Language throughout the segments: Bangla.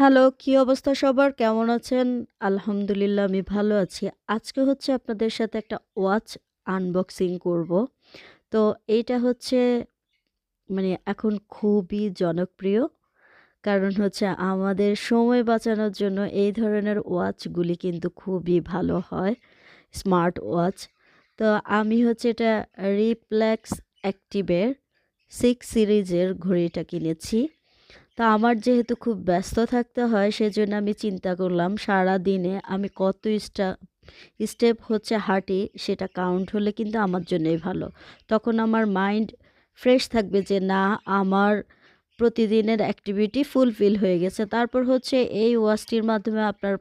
হ্যালো, কি অবস্থা সবার? কেমন আছেন? আলহামদুলিল্লাহ আমি ভালো আছি। আজকে হচ্ছে আপনাদের সাথে একটা ওয়াচ আনবক্সিং করব। তো এইটা হচ্ছে মানে এখন খুবই জনপ্রিয়। কারণ হচ্ছে আমাদের সময় বাঁচানোর জন্য এই ধরনের ওয়াচগুলি কিন্তু খুবই ভালো হয়। Smart watch. তো আমি হচ্ছে এটা রিপ্লেক্স অ্যাক্টিভের সিক্স সিরিজের ঘড়িটা কিনেছি। তো আমার যেহেতু খুব ব্যস্ত থাকতে হয় সেজন্য আমি চিন্তা করলাম সারাদিনে আমি কত স্টা স্টেপ হচ্ছে হাঁটি সেটা কাউন্ট হলে কিন্তু আমার জন্যই ভালো। তখন আমার মাইন্ড ফ্রেশ থাকবে যে না আমার প্রতিদিনের অ্যাক্টিভিটি ফুলফিল হয়ে গেছে। তারপর হচ্ছে এই ওয়াচটির মাধ্যমে আপনার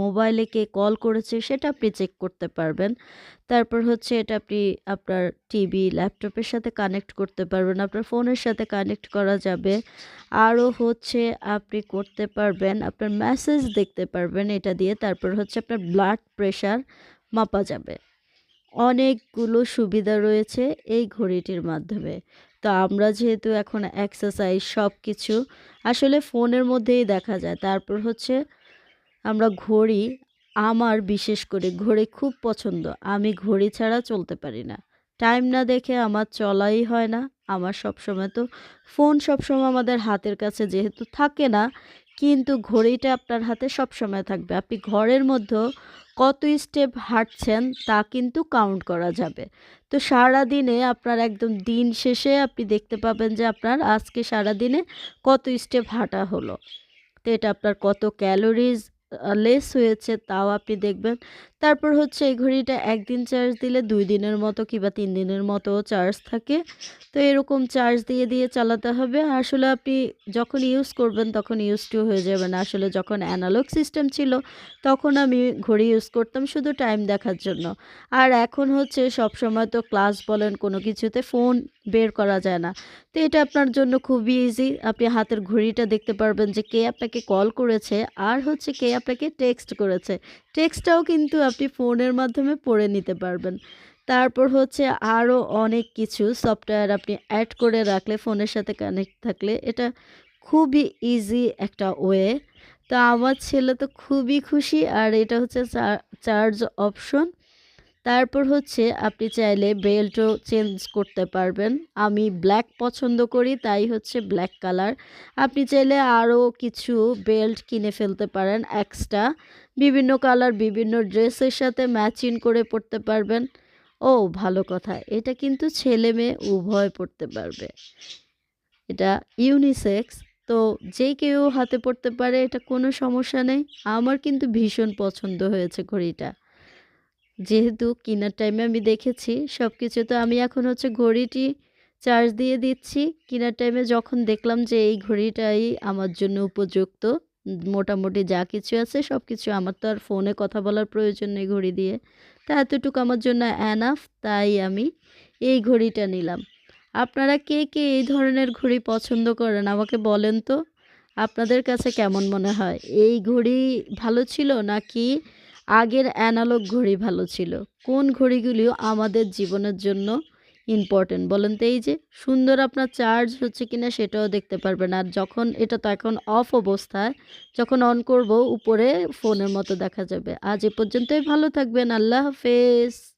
মোবাইলে কে কল করেছে সেটা আপনি চেক করতে পারবেন। তারপর হচ্ছে এটা আপনি আপনার টিভি, ল্যাপটপের সাথে কানেক্ট করতে পারবেন। আপনার ফোনের সাথে কানেক্ট করা যাবে। আরও হচ্ছে আপনি করতে পারবেন, আপনার মেসেজ দেখতে পারবেন এটা দিয়ে। তারপর হচ্ছে আপনার ব্লাড প্রেশার মাপা যাবে। অনেকগুলো সুবিধা রয়েছে এই ঘড়িটির মাধ্যমে। তো আমরা যেহেতু এখন এক্সারসাইজ সব কিছু আসলে ফোনের মধ্যেই দেখা যায়। তারপর হচ্ছে আমরা ঘড়ি আমার বিশেষ করে ঘড়ি খুব পছন্দ। আমি ঘড়ি ছাড়া চলতে পারি না। টাইম না দেখে আমার চলাই হয় না। আমার সবসময় তো ফোন সবসময় আমাদের হাতের কাছে যেহেতু থাকে না, কিন্তু ঘড়িটা আপনার হাতে সবসময় থাকবে। আপনি ঘরের মধ্যেও কত স্টেপ হাঁটছেন তা কিন্তু কাউন্ট করা যাবে। তো সারাদিনে আপনার একদম দিন শেষে আপনি দেখতে পাবেন যে আপনার আজকে সারাদিনে কত স্টেপ হাঁটা হলো। তো এটা আপনার কত ক্যালোরিজ লেস হয়েছে তাও আপনি দেখবেন। তারপর হচ্ছে এই ঘড়িটা একদিন চার্জ দিলে দুই দিনের মতো কিংবা তিন দিনের মতো চার্জ থাকে। তো এরকম চার্জ দিয়ে, দিয়ে চালাতে হবে। আসলে আপনি যখন ইউজ করবেন তখন to হয়ে যাবেন। আসলে যখন অ্যানালগ সিস্টেম ছিল তখন আমি ঘড়ি ইউজ করতাম শুধু টাইম দেখার জন্য। আর এখন হচ্ছে সবসময় তো ক্লাস বলেন কোনো কিছুতে ফোন বের করা যায় না। তো এটা আপনার জন্য খুবই ইজি। আপনি হাতের ঘড়িটা দেখতে পারবেন যে কে আপনাকে কল করেছে আর হচ্ছে কে আপনাকে টেক্সট করেছে। টেক্সটটাও কিন্তু আপনি ফোনের মাধ্যমে পড়ে নিতে পারবেন। তারপর হচ্ছে আরও অনেক কিছু সফটওয়্যার আপনি অ্যাড করে রাখলে ফোনের সাথে কানেক্ট থাকলে এটা খুবই ইজি একটা ওয়ে। তো আমার ছেলে তো খুবই খুশি আর এটা হচ্ছে চার্জ অপশন। তারপর হচ্ছে আপনি চাইলে বেল্টও চেঞ্জ করতে পারবেন। আমি ব্ল্যাক পছন্দ করি, তাই হচ্ছে ব্ল্যাক কালার। আপনি চাইলে আরও কিছু বেল্ট কিনে ফেলতে পারেন, এক্সট্রা। বিভিন্ন কালার, বিভিন্ন ড্রেসের সাথে ম্যাচিং করে পড়তে পারবেন। ও, ভালো কথা। এটা কিন্তু ছেলে-মেয়ে উভয় পড়তে পারবে। এটা ইউনিসেক্স। তো যে কেউ হাতে পড়তে পারে, এটা কোনো সমস্যা নেই। আমার কিন্তু ভীষণ পছন্দ হয়েছে ঘড়িটা। যেহেতু কেনার টাইমে আমি দেখেছি সব কিছু তো আমি এখন হচ্ছে ঘড়িটি চার্জ দিয়ে দিচ্ছি। কেনার টাইমে যখন দেখলাম যে এই ঘড়িটাই আমার জন্য উপযুক্ত। মোটামুটি যা কিছু আছে সব কিছু আমার তো আর ফোনে কথা বলার প্রয়োজন নেই ঘড়ি দিয়ে। তা এতটুকু আমার জন্য এনাফ তাই আমি এই ঘড়িটা নিলাম। আপনারা কে, কে এই ধরনের ঘড়ি পছন্দ করেন আমাকে বলেন তো? আপনাদের কাছে কেমন মনে হয়? এই ঘড়ি ভালো ছিল নাকি আগের অ্যানালগ ঘড়ি ভালো ছিল? কোন ঘড়িগুলিও আমাদের জীবনের জন্য ইম্পর্টেন্ট বলেন তো? এই যে সুন্দর আপনার চার্জ হচ্ছে কিনা সেটাও দেখতে পারবেন। আর যখন এটা তো এখন অফ অবস্থায়, যখন অন করব উপরে ফোনের মতো দেখা যাবে। আজ এ পর্যন্তই ভালো থাকবেন। আল্লাহ হাফেজ।